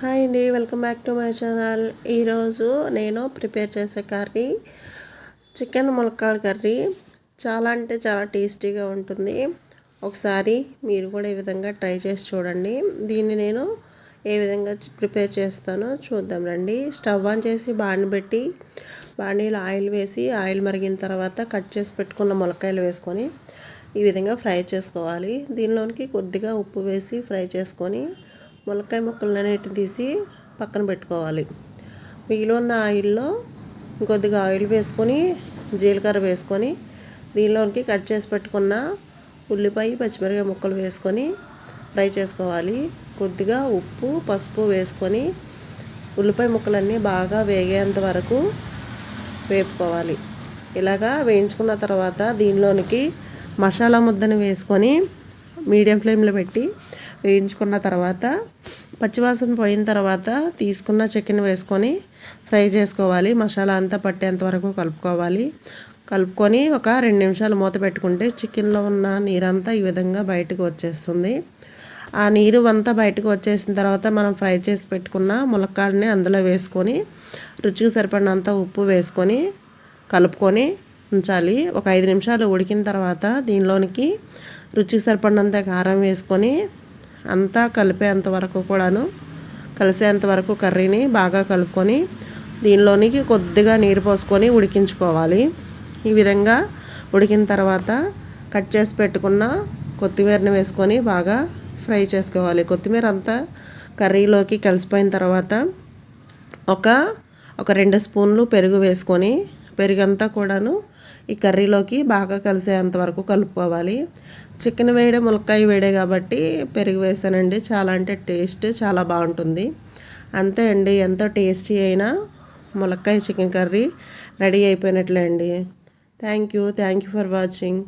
Hi అండి welcome back to my channel. ఈరోజు నేను ప్రిపేర్ చేసే కర్రీ చికెన్ ములక్కాడ కర్రీ. చాలా అంటే చాలా టేస్టీగా ఉంటుంది. ఒకసారి మీరు కూడా ఈ విధంగా ట్రై చేసి చూడండి. దీన్ని నేను ఏ విధంగా ప్రిపేర్ చేస్తానో చూద్దాం రండి. స్టవ్ ఆన్ చేసి బాణి పెట్టి బాణీలో ఆయిల్ వేసి ఆయిల్ మరిగిన తర్వాత కట్ చేసి పెట్టుకున్న ములక్కాయలు వేసుకొని ఈ విధంగా ఫ్రై చేసుకోవాలి. దీనిలోనికి కొద్దిగా ఉప్పు వేసి ఫ్రై చేసుకొని ములక్కాయ ముక్కలన్నిటిని తీసి పక్కన పెట్టుకోవాలి. మిగిలి ఉన్న ఆయిల్లో కొద్దిగా ఆయిల్ వేసుకొని జీలకర్ర వేసుకొని దీనిలోనికి కట్ చేసి పెట్టుకున్న ఉల్లిపాయ పచ్చిమిరపకాయ ముక్కలు వేసుకొని ఫ్రై చేసుకోవాలి. కొద్దిగా ఉప్పు పసుపు వేసుకొని ఉల్లిపాయ ముక్కలన్నీ బాగా వేగేంత వరకు వేపుకోవాలి. ఇలాగా వేయించుకున్న తర్వాత దీనిలోనికి మసాలా ముద్దని వేసుకొని మీడియం ఫ్లేమ్లో పెట్టి వేయించుకున్న తర్వాత పచ్చివాసన పోయిన తర్వాత తీసుకున్న చికెన్ వేసుకొని ఫ్రై చేసుకోవాలి. మసాలా అంతా పట్టేంత వరకు కలుపుకోవాలి. కలుపుకొని ఒక రెండు నిమిషాలు మూత పెట్టుకుంటే చికెన్లో ఉన్న నీరంతా ఈ విధంగా బయటకు వచ్చేస్తుంది. ఆ నీరు అంతా బయటకు వచ్చేసిన తర్వాత మనం ఫ్రై చేసి పెట్టుకున్న ములక్కాడని అందులో వేసుకొని రుచికి సరిపడినంత ఉప్పు వేసుకొని కలుపుకొని ఉంచాలి. ఒక ఐదు నిమిషాలు ఉడికిన తర్వాత దీనిలోనికి రుచికి సరిపడినంత కారం వేసుకొని అంతా కలిపేంత వరకు కూడాను కలిసేంత వరకు కర్రీని బాగా కలుపుకొని దీనిలోనికి కొద్దిగా నీరు పోసుకొని ఉడికించుకోవాలి. ఈ విధంగా ఉడికిన తర్వాత కట్ చేసి పెట్టుకున్న కొత్తిమీరని వేసుకొని బాగా ఫ్రై చేసుకోవాలి. కొత్తిమీర అంతా కర్రీలోకి కలిసిపోయిన తర్వాత ఒక ఒక రెండు స్పూన్లు పెరుగు వేసుకొని పెరుగంతా కూడాను ఈ కర్రీలోకి బాగా కలిసేంత వరకు కలుపుకోవాలి. చికెన్ వేడే ములక్కాయ వేడే కాబట్టి పెరుగు వేసానండి. చాలా అంటే టేస్ట్ చాలా బాగుంటుంది. అంతే అండి ఎంతో టేస్టీ అయినా ములక్కాయ చికెన్ కర్రీ రెడీ అయిపోయినట్లే అండి. Thank you thank you for watching.